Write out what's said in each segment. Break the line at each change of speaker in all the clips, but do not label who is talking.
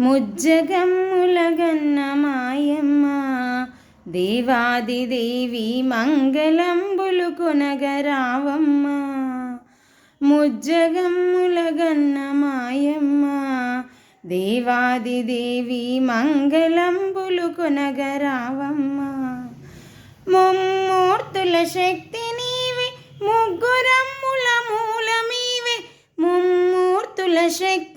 ముజ్జగమ్ములగన్న మాయమ్మ దేవాదిదేవి మంగళంబులు కొనగరావమ్మ. ముజ్జగమ్ములగన్న మాయమ్మ దేవాదిదేవి మంగళంబులు కొనగరావమ్మ. ముమ్మూర్తుల శక్తి నీవే ముగ్గురమ్ముల మూలమీవే. ముమ్మూర్తుల శక్తి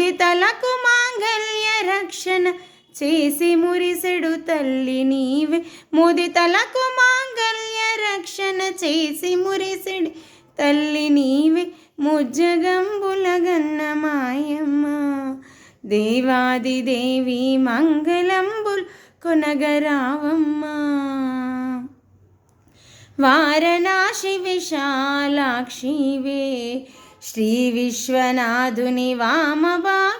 ముదితలకు మాంగళ్య రక్షణ చేసి మురిసెడు తల్లి నీవే. ముదితలకు మాంగళ్య రక్షణ చేసి మురిసెడు తల్లి నీవే. ముజ్జగంబులగన్న మాయమ్మ దేవాది దేవి మంగళంబుల్ కొనగరావమ్మా వారణాసి విశాలాక్షివే శ్రీ విశ్వనాథుని వామవా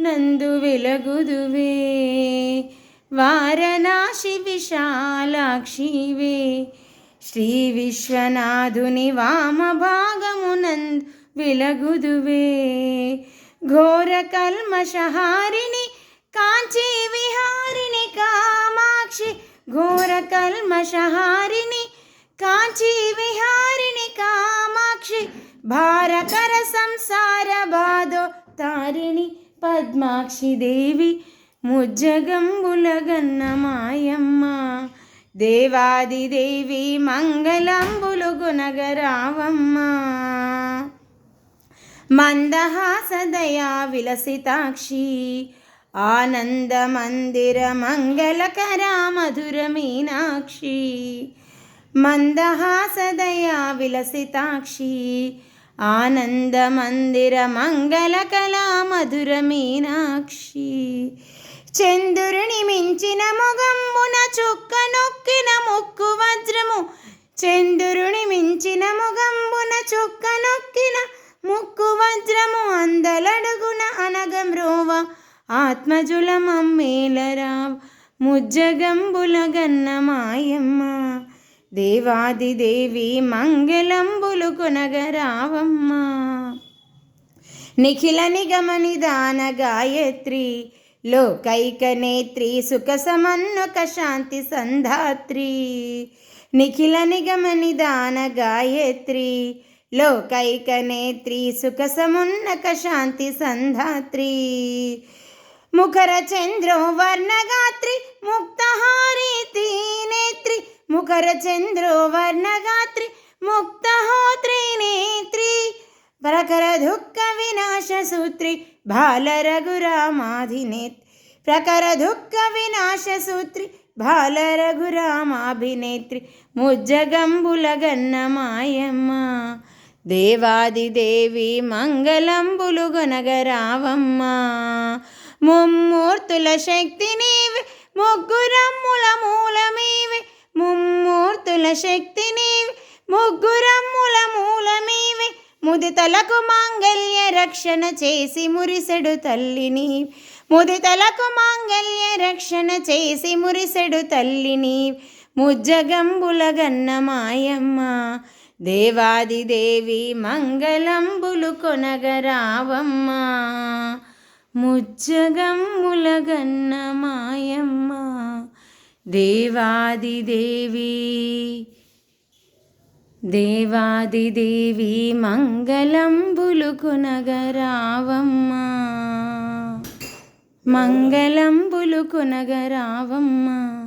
నందు వెలగుదువే. వారణాసి విశాలాక్షివే. శ్రీ విశ్వనాథుని వామభాగమునందు విలగుదువే. ఘోర కల్మషహారిణి కాంచీ విహారిణి కామాక్షి. ఘోర కల్మషహారిణి కామాక్షి భారకర సంసార బాధో తారిణి పద్మాక్షి దేవి ముజ్జగంబులగన్న మాయమ్మ దేవాది దేవి మంగళంబులు గుణగరావమ్మ మందహాసదయా విలసితాక్షి ఆనంద మందిర మంగళకరా మధుర మీనాక్షి మందహాసదయా విలసితాక్షి ఆనందమందిర మంగళకళా మధుర మీనాక్షి చంద్రుని మించిన ముగంబున చుక్క నొక్కిన ముక్కు వజ్రము. చంద్రుని మించిన ముగంబున చుక్క నొక్కిన ముక్కు వజ్రము. అందలడుగున అనగమ్రోవ ఆత్మజుల మమ్మేలరావ్ ముజ్జగంబుల గన్న దేవాదిదేవి మంగళంబులు కొనగరావమ్మ. నిఖిల నిగమనిదాన గాయత్రి లోకైక నేత్రి సుఖ సమన్వక శాంతి సంధాత్రి. నిఖిల నిగమనిదాన గాయత్రి లోకైక నేత్రి సుఖ సమున్నక శాంతి సంధాత్రి. ముఖర చంద్రో వర్ణగాత్రి ముక్తహారీ నేత్రి ముఖర చంద్రో వర్ణగాత్రి ముక్తహోత్రి నేత్రి ప్రఖర దుఃఖ వినాశ సూత్రి బాల రఘురామాధినేత్ ప్రఖర దుఃఖ వినాశ సూత్రి బాల రఘురామాభినేత్రి ముజ్జగంబుల గన్నమాయమ్మ మాయమ్మ దేవాది దేవి మంగళంబులు గొనగరావమ్మ ముమ్మూర్తుల శక్తి నీవే ముగ్గు శక్తిని ముగ్గురమ్ముల మూలమీవే? ముదితలకు మాంగల్య రక్షణ చేసి మురిసెడు తల్లిని. ముదితలకు మాంగల్య రక్షణ చేసి మురిసెడు తల్లిని. ముజ్జగంబుల గన్నమాయమ్మ దేవాది దేవి మంగళంబులు కొనగరావమ్మ. ముజ్జగమ్ముల గన్న దేవాదిదేవి దేవాదిదేవి మంగళంబులుకునగరావమ్మ మంగళంబులుకునగరావమ్మ